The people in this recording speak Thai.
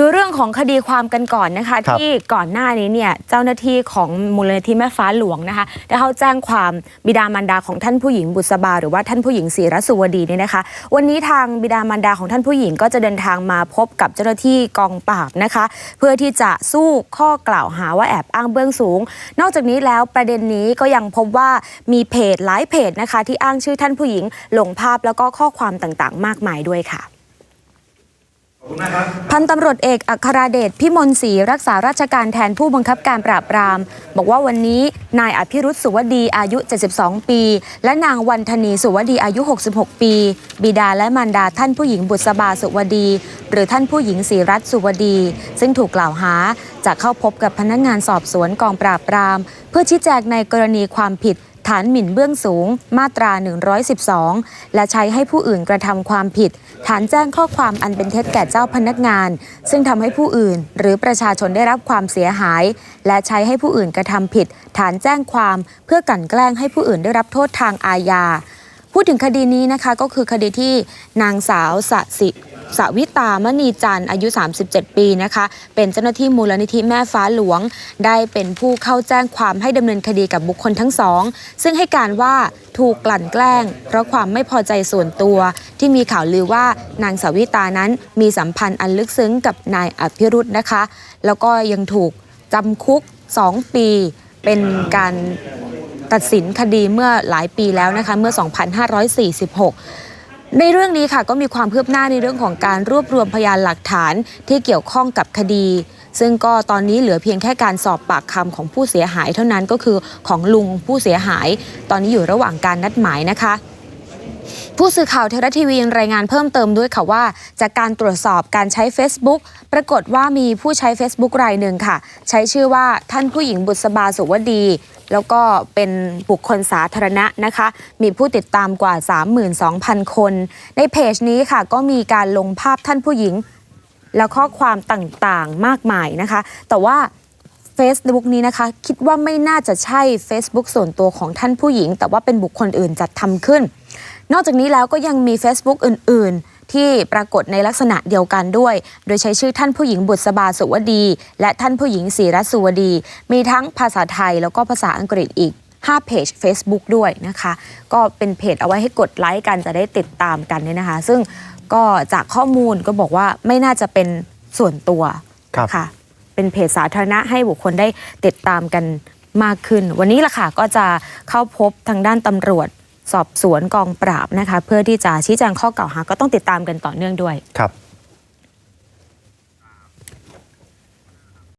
ดูเรื่องของคดีความกันก่อนนะคะครับที่ก่อนหน้านี้เนี่ยเจ้าหน้าที่ของมูลนิธิแม่ฟ้าหลวงนะคะได้เข้าแจ้งความบิดามารดาของท่านผู้หญิงบุษบา หรือว่าท่านผู้หญิงศรีรัสสุวดีเนี่ยนะคะ วันนี้ทางบิดามารดาของท่านผู้หญิงก็จะเดินทางมาพบกับเจ้าหน้าที่กองปราบนะคะ เพื่อที่จะสู้ข้อกล่าวหาว่าแอบอ้างเบื้องสูง นอกจากนี้แล้วประเด็นนี้ก็ยังพบว่ามีเพจหลายเพจนะคะ ที่อ้างชื่อท่านผู้หญิงลงภาพแล้วก็ข้อความต่างๆ มากมายด้วยค่ะ พันตำรวจเอกอัคราเดชพิมลศรีรักษาราชการแทนผู้บังคับการปราบปราม บอกว่าวันนี้นายอภิรุษสุวดีอายุ 72 ปี และนางวันธนีสุวดีอายุ 66 ปี บิดาและมารดาท่านผู้หญิงบุษบาสุวดี หรือท่านผู้หญิงศรีรัตน์สุวดี ซึ่งถูกกล่าวหาจะเข้าพบกับพนักงานสอบสวนกองปราบปราม เพื่อชี้แจงในกรณีความผิด ฐานหมิ่นเบื้องสูง มาตรา 112 และใช้ให้ผู้อื่นกระทำความผิด ฐานแจ้งข้อความอันเป็นเท็จแก่เจ้าพนักงาน ซึ่งทำให้ผู้อื่นหรือประชาชนได้รับความเสียหาย และใช้ให้ผู้อื่นกระทำผิด ฐานแจ้งความเพื่อกลั่นแกล้งให้ผู้อื่นได้รับโทษทางอาญาพูดถึงคดีนี้นะคะก็คือคดีที่นางสาวสสิ สวิตามณีจันทร์อายุ 37 ปีนะคะ เป็นเจ้าหน้าที่มูลนิธิแม่ฟ้าหลวง ได้เป็นผู้เข้าแจ้งความให้ดำเนินคดีกับบุคคลทั้งสอง ซึ่งให้การว่าถูกกลั่นแกล้ง เพราะความไม่พอใจส่วนตัว ที่มีข่าวลือว่านางสวิตานั้นมีสัมพันธ์อันลึกซึ้งกับนายอภิรุธนะคะ แล้วก็ยังถูกจำคุก 2 ปี เป็นการตัดสินคดีเมื่อหลายปีแล้วนะคะเมื่อ 2546 ในเรื่องนี้ค่ะก็มีความเพิ่มหน้าในเรื่องของการรวบรวมพยานหลักฐานที่เกี่ยวข้องกับคดี ซึ่งก็ตอนนี้เหลือเพียงแค่การสอบปากคำของผู้เสียหายเท่านั้นก็คือของลุงผู้เสียหาย ตอนนี้อยู่ระหว่างการนัดหมายนะคะ ผู้สื่อข่าวเทรัฐทีวียังรายงานเพิ่มเติมด้วยค่ะว่า จากการตรวจสอบการใช้ Facebook ปรากฏว่ามีผู้ใช้ Facebook รายหนึ่งค่ะ ใช้ชื่อว่าท่านผู้หญิงบุษบาสุวดี แล้วก็เป็นบุคคลสาธารณะนะคะ มีผู้ติดตามกว่า 32,000 คน ในเพจนี้ค่ะ ก็มีการลงภาพท่านผู้หญิง แล้วข้อความต่างๆมากมายนะคะ แต่ว่า Facebook นี้นะคะ คิดว่าไม่น่าจะใช่ Facebook ส่วนตัวของท่านผู้หญิง แต่ว่าเป็นบุคคลอื่นจัดทำขึ้น นอกจากนี้แล้วก็ยังมี Facebook อื่น ๆ ที่ปรากฏในลักษณะเดียวกันด้วย โดยใช้ชื่อท่านผู้หญิงบุษบาสุวดี และท่านผู้หญิงศรีรัตน์สุวดี มีทั้งภาษาไทยแล้วก็ภาษาอังกฤษอีก5เพจ Facebook ด้วยนะคะ ก็เป็นเพจเอาไว้ให้กดไลค์กันจะได้ติดตามกันเนี่ยนะคะ ซึ่งก็จากข้อมูลก็บอกว่าไม่น่าจะเป็นส่วนตัวครับค่ะ เป็นเพจสาธารณะให้บุคคลได้ติดตามกันมากขึ้น วันนี้ล่ะค่ะก็จะเข้าพบทางด้านตำรวจ สอบสวนกองปราบนะคะ เพื่อที่จะชี้แจงข้อกล่าวหาก็ต้องติดตามกันต่อเนื่องด้วยครับ